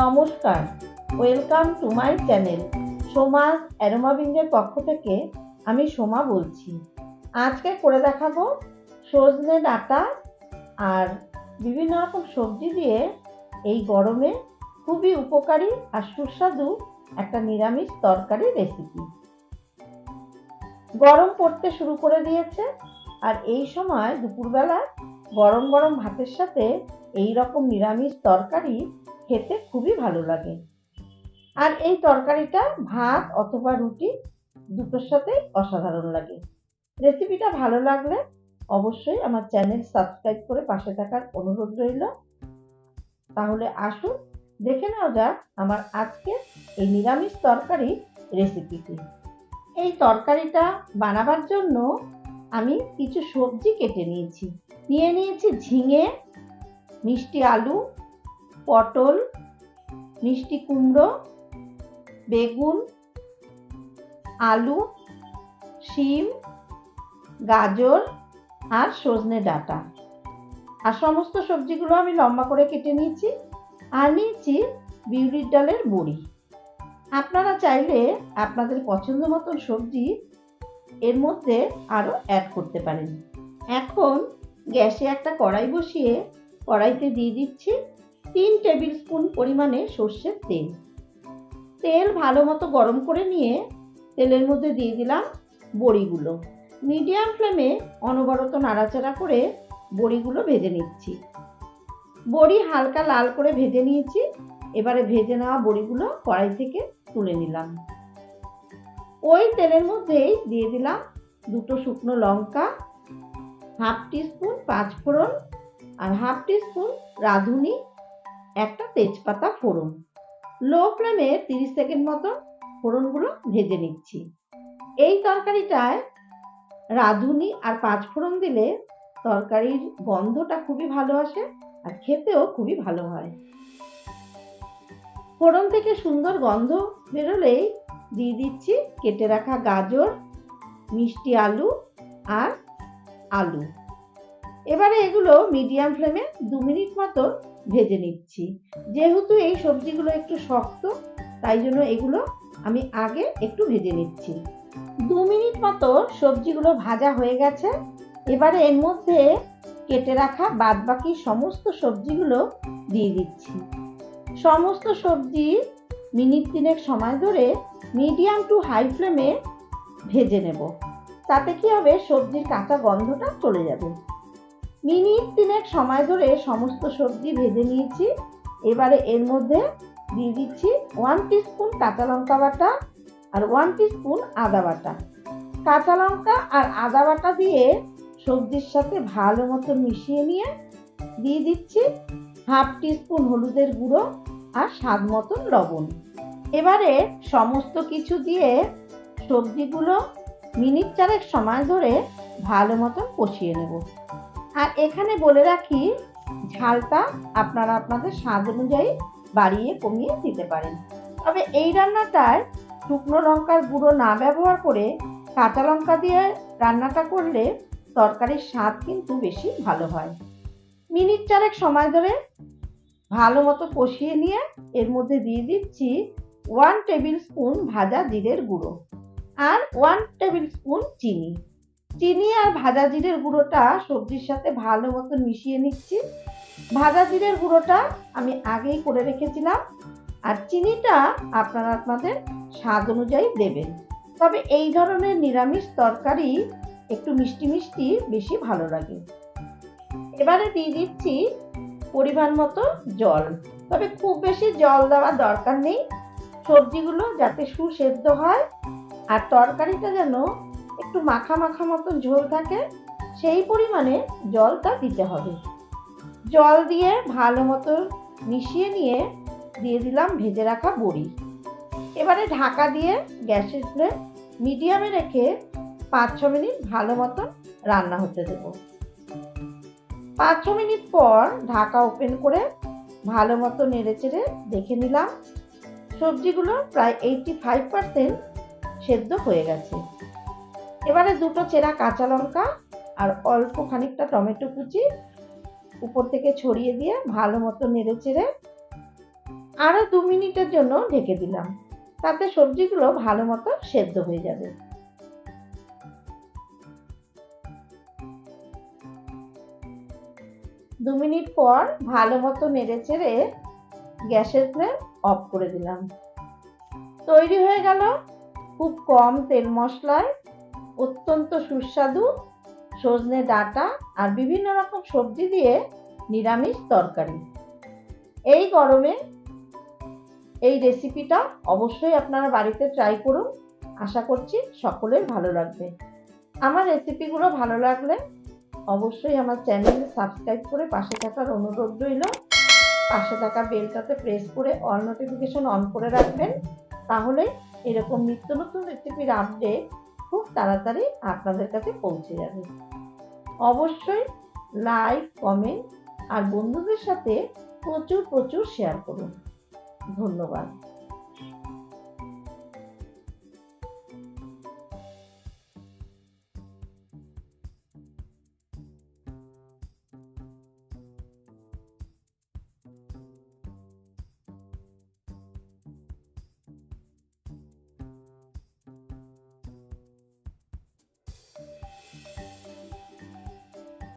নমস্কার। Welcome to my channel Soma অ্যারোমাবিন্দের পক্ষ থেকে আমি সোমা বলছি। আজকে করে দেখাবো সজনে ডাটা আর বিভিন্ন রকম সবজি দিয়ে এই গরমে খুবই উপকারী আর সুস্বাদু একটা নিরামিষ তরকারি রেসিপি গরম পড়তে শুরু করে দিয়েছে আর এই সময় দুপুরবেলা গরম গরম ভাতের সাথে এই রকম নিরামিষ তরকারি খেতে খুবই ভালো লাগে। আর এই তরকারিটা ভাত অথবা রুটি দুটোর সাথে অসাধারণ লাগে। রেসিপিটা ভালো লাগলে অবশ্যই আমার চ্যানেল সাবস্ক্রাইব করে পাশে থাকার অনুরোধ রইল। তাহলে আসুন, দেখে নেওয়া যাক আমার আজকে এই নিরামিষ তরকারি রেসিপিটি। এই তরকারিটা বানাবার জন্য আমি কিছু সবজি কেটে নিয়েছি। নিয়ে নিয়েছি ঝিঙে, মিষ্টি আলু পটল, মিষ্টি কুমড়ো, বেগুন, আলু, শিম, গাজর আর সজনে ডাঁটা। আর সমস্ত সবজিগুলো আমি লম্বা করে কেটে নিয়েছি। আর নিয়েছি বিউলির ডালের বড়ি। আপনারা চাইলে আপনাদের পছন্দ মতন সবজি এর মধ্যে আরও অ্যাড করতে পারেন। এখন গ্যাসে একটা কড়াই বসিয়ে কড়াইতে দিয়ে দিচ্ছি তিন টেবিল স্পুন পরিমাণে সর্ষের তেল। তেল ভালো মতো গরম করে নিয়ে তেলের মধ্যে দিয়ে দিলাম বড়িগুলো। মিডিয়াম ফ্লেমে অনবরত নাড়াচাড়া করে বড়িগুলো ভেজে নিচ্ছি। বড়ি হালকা লাল করে ভেজে নিয়েছি। এবারে ভেজে নেওয়া বড়িগুলো কড়াই থেকে তুলে নিলাম। ওই তেলের মধ্যেই দিয়ে দিলাম দুটো শুকনো লঙ্কা, হাফ টিস্পুন পাঁচফোড়ন আর হাফ টিস্পুন রাঁধুনি একটা তেজপাতা ফোড়ন। লো ফ্লেমে তিরিশ সেকেন্ড মতো ফোড়নগুলো ভেজে নিচ্ছি। এই তরকারিটায় রাঁধুনি আর পাঁচফোড়ন দিলে তরকারির গন্ধটা খুবই ভালো আসে আর খেতেও খুবই ভালো হয়। ফোড়ন থেকে সুন্দর গন্ধ বেরোলেই দিয়ে দিচ্ছি কেটে রাখা গাজর, মিষ্টি আলু আর আলু। এবারে এগুলো মিডিয়াম ফ্লেমে দু মিনিট মতো ভেজে নিচ্ছি। যেহেতু এই সবজিগুলো একটু শক্ত, তাই জন্য এগুলো আমি আগে একটু ভেজে নিচ্ছি। দু মিনিট মতো সবজিগুলো ভাজা হয়ে গেছে। এবারে এর মধ্যে কেটে রাখা বাদবাকি সমস্ত সবজিগুলো দিয়ে দিচ্ছি। সমস্ত সবজি মিনিট তিনেক সময় ধরে মিডিয়াম টু হাই ফ্লেমে ভেজে নেব। তাতে কি হবে? সবজির কাঁচা গন্ধটা চলে যাবে। মিনিট তিনেক সময় ধরে সমস্ত সবজি ভেজে নিয়েছি। এবারে এর মধ্যে দিয়ে দিচ্ছি ওয়ান টিস্পুন কাঁচা লঙ্কা বাটা আর ওয়ান টিস্পুন আদা বাটা। কাঁচা লঙ্কা আর আদা বাটা দিয়ে সবজির সাথে ভালো মতো মিশিয়ে নিয়ে দিয়ে দিচ্ছি হাফ টিস্পুন হলুদের গুঁড়ো আর স্বাদ মতন লবণ। এবারে সমস্ত কিছু দিয়ে সবজিগুলো মিনিট চারেক সময় ধরে ভালো মতন কষিয়ে নেব। আর এখানে বলে রাখি, ঝালটা আপনারা আপনাদের স্বাদ অনুযায়ী বাড়িয়ে কমিয়ে দিতে পারেন। তবে এই রান্নাটায় শুকনো লঙ্কার গুঁড়ো না ব্যবহার করে কাঁচা লঙ্কা দিয়ে রান্নাটা করলে তরকারির স্বাদ কিন্তু বেশি ভালো হয়। মিনিট চারেক সময় ধরে ভালো মতো কষিয়ে নিয়ে এর মধ্যে দিয়ে দিচ্ছি ওয়ান টেবিল স্পুন ভাজা জিরের গুঁড়ো আর ওয়ান টেবিল স্পুন চিনি। চিনি আর ভাজা জিরের গুঁড়োটা সবজির সাথে ভালো মতো মিশিয়ে নিচ্ছি। ভাজা জিরের গুঁড়োটা আমি আগেই করে রেখেছিলাম আর চিনিটা আপনারা আপনাদের স্বাদ অনুযায়ী দেবেন। তবে এই ধরনের নিরামিষ তরকারি একটু মিষ্টি মিষ্টি বেশি ভালো লাগে। এবারে দিয়ে দিচ্ছি পরিমাণ মতো জল। তবে খুব বেশি জল দেওয়ার দরকার নেই। সবজিগুলো যাতে সুসেদ্ধ হয় আর তরকারিটা যেন একটু মাখা মাখা মতো ঝোল থাকে, সেই পরিমাণে জলটা দিতে হবে। জল দিয়ে ভালো মতো মিশিয়ে নিয়ে দিয়ে দিলাম ভেজে রাখা বড়ি। এবারে ঢাকা দিয়ে গ্যাসের ফ্লেম মিডিয়ামে রেখে পাঁচ ছ মিনিট ভালো মতন রান্না হতে দেবো। পাঁচ ছ মিনিট পর ঢাকা ওপেন করে ভালো মতো নেড়ে চেড়ে দেখে নিলাম। সবজিগুলো প্রায় এইটি ফাইভ পার্সেন্ট সেদ্ধ হয়ে গেছে। এবারে দুটো চেরা কাঁচা লঙ্কা আর অল্প খানিকটা টমেটো কুচি উপর থেকে ছড়িয়ে দিয়ে ভালো মতো নেড়ে চেড়ে আরও দু মিনিটের জন্য ঢেকে দিলাম। তাতে সবজিগুলো ভালো মতো সেদ্ধ হয়ে যাবে। দু মিনিট পর ভালো মতো নেড়ে চেড়ে গ্যাসের ফ্লেম অফ করে দিলাম। তৈরি হয়ে গেল খুব কম তেল মশলায় অত্যন্ত সুস্বাদু সজনে ডাঁটা আর বিভিন্ন রকম সবজি দিয়ে নিরামিষ তরকারি। এই গরমে এই রেসিপিটা অবশ্যই আপনারা বাড়িতে ট্রাই করুন। আশা করছি সকলের ভালো লাগবে। আমার রেসিপিগুলো ভালো লাগলে অবশ্যই আমার চ্যানেল সাবস্ক্রাইব করে পাশে থাকার অনুরোধ রইল। পাশে থাকা বেলটাতে প্রেস করে অল নোটিফিকেশন অন করে রাখবেন। তাহলে এরকম নিত্য নতুন রেসিপির আপডেট খুব তাড়াতাড়ি আপনাদের কাছে পৌঁছে যাবে। অবশ্যই লাইক কমেন্ট আর বন্ধুদের সাথে প্রচুর প্রচুর শেয়ার করুন। ধন্যবাদ।